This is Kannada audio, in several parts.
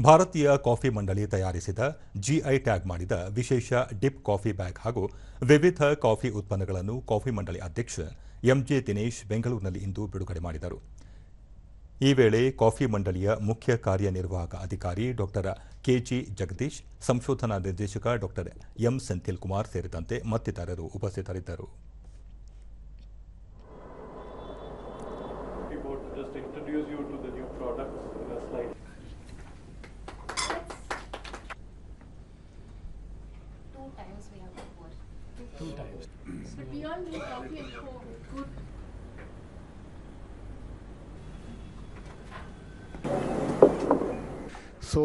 ಭಾರತೀಯ ಕಾಫಿ ಮಂಡಳಿ ತಯಾರಿಸಿದ ಜಿಐ ಟ್ಯಾಗ್ ಮಾಡಿದ ವಿಶೇಷ ಡಿಪ್ ಕಾಫಿ ಬ್ಯಾಗ್ ಹಾಗೂ ವಿವಿಧ ಕಾಫಿ ಉತ್ಪನ್ನಗಳನ್ನು ಕಾಫಿ ಮಂಡಳಿ ಅಧ್ಯಕ್ಷ ಎಂಜೆ ದಿನೇಶ್ ಬೆಂಗಳೂರಿನಲ್ಲಿ ಇಂದು ಬಿಡುಗಡೆ ಮಾಡಿದರು. ಈ ವೇಳೆ ಕಾಫಿ ಮಂಡಳಿಯ ಮುಖ್ಯ ಕಾರ್ಯನಿರ್ವಾಹಕ ಅಧಿಕಾರಿ ಡಾಕ್ಟರ್ ಕೆಜಿ ಜಗದೀಶ್, ಸಂಶೋಧನಾ ನಿರ್ದೇಶಕ ಡಾಕ್ಟರ್ ಎಂ. ಸೆಂಥಿಲ್ ಕುಮಾರ್ ಸೇರಿದಂತೆ ಮತ್ತಿತರರು ಉಪಸ್ಥಿತರಿದ್ದರು. Two times we have to pour. Two times. But we all need coffee home. Good. So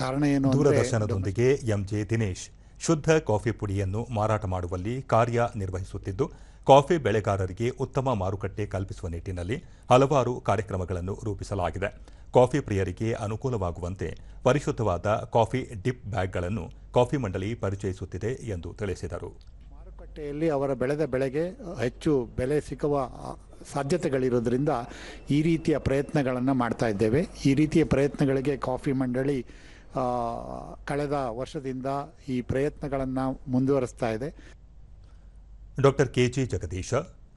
ಕಾರಣ ಏನು ಅಂದ್ರೆ ದೂರದರ್ಶನದೊಂದಿಗೆ ಎಂಜೆ ದಿನೇಶ್ ಶುದ್ಧ ಕಾಫಿ ಪುಡಿಯನ್ನು ಮಾರಾಟ ಮಾಡುವಲ್ಲಿ ಕಾರ್ಯ ನಿರ್ವಹಿಸುತ್ತಿದ್ದು ಕಾಫಿ ಬೆಳೆಗಾರರಿಗೆ ಉತ್ತಮ ಮಾರುಕಟ್ಟೆ ಕಲ್ಪಿಸುವ ನಿಟ್ಟಿನಲ್ಲಿ ಹಲವಾರು ಕಾರ್ಯಕ್ರಮಗಳನ್ನು ರೂಪಿಸಲಾಗಿದೆ ಕಾಫಿ ಪ್ರಿಯರಿಗೆ ಅನುಕೂಲವಾಗುವಂತೆ ಪರಿಶುದ್ಧವಾದ ಕಾಫಿ ಡಿಪ್ ಬ್ಯಾಗ್ಗಳನ್ನು ಕಾಫಿ ಮಂಡಳಿ ಪರಿಚಯಿಸುತ್ತಿದೆ ಎಂದು ತಿಳಿಸಿದರು. ಮಾರುಕಟ್ಟೆಯಲ್ಲಿ ಅವರ ಬೆಳೆದ ಬೆಳೆಗೆ ಹೆಚ್ಚು ಬೆಲೆ ಸಿಕ್ಕುವ ಸಾಧ್ಯತೆಗಳಿರೋದ್ರಿಂದ ಈ ರೀತಿಯ ಪ್ರಯತ್ನಗಳನ್ನು ಮಾಡ್ತಾ ಇದ್ದೇವೆ. ಈ ರೀತಿಯ ಪ್ರಯತ್ನಗಳಿಗೆ ಕಾಫಿ ಮಂಡಳಿ ಕಳೆದ ವರ್ಷದಿಂದ ಈ ಪ್ರಯತ್ನಗಳನ್ನು ಮುಂದುವರಿಸ್ತಾ ಇದೆ. ಡಾಕ್ಟರ್ ಕೆಜಿ ಜಗದೀಶ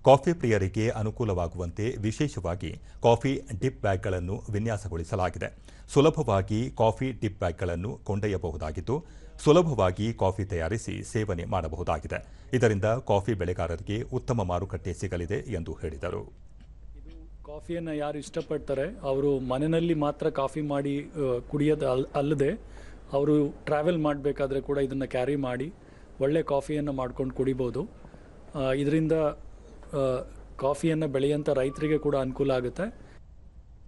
ಕಾಫಿ ಪ್ರಿಯರಿಗೆ ಅನುಕೂಲವಾಗುವಂತೆ ವಿಶೇಷವಾಗಿ ಕಾಫಿ ಡಿಪ್ ಬ್ಯಾಗ್ಗಳನ್ನು ವಿನ್ಯಾಸಗೊಳಿಸಲಾಗಿದೆ. ಸುಲಭವಾಗಿ ಕಾಫಿ ಡಿಪ್ ಬ್ಯಾಗ್ಗಳನ್ನು ಕೊಂಡೊಯ್ಯಬಹುದಾಗಿದ್ದು, ಸುಲಭವಾಗಿ ಕಾಫಿ ತಯಾರಿಸಿ ಸೇವನೆ ಮಾಡಬಹುದಾಗಿದೆ. ಇದರಿಂದ ಕಾಫಿ ಬೆಳೆಗಾರರಿಗೆ ಉತ್ತಮ ಮಾರುಕಟ್ಟೆ ಸಿಗಲಿದೆ ಎಂದು ಹೇಳಿದರು. ಕಾಫಿಯನ್ನು ಯಾರು ಇಷ್ಟಪಡ್ತಾರೆ? ಅವರು ಮನೆಯಲ್ಲಿ ಮಾತ್ರ ಕಾಫಿ ಮಾಡಿ ಕುಡಿಯೋದು ಅಲ್, ಅಲ್ಲದೆ ಅವರು ಟ್ರಾವೆಲ್ ಮಾಡಬೇಕಾದ್ರೆ ಕೂಡ ಇದನ್ನು ಕ್ಯಾರಿ ಮಾಡಿ ಒಳ್ಳೆ ಕಾಫಿಯನ್ನು ಮಾಡ್ಕೊಂಡು ಕುಡಿಬೋದು. ಇದರಿಂದ ಕಾಫಿಯನ್ನು ಬೆಳೆಯುವಂಥ ರೈತರಿಗೆ ಕೂಡ ಅನುಕೂಲ ಆಗುತ್ತೆ.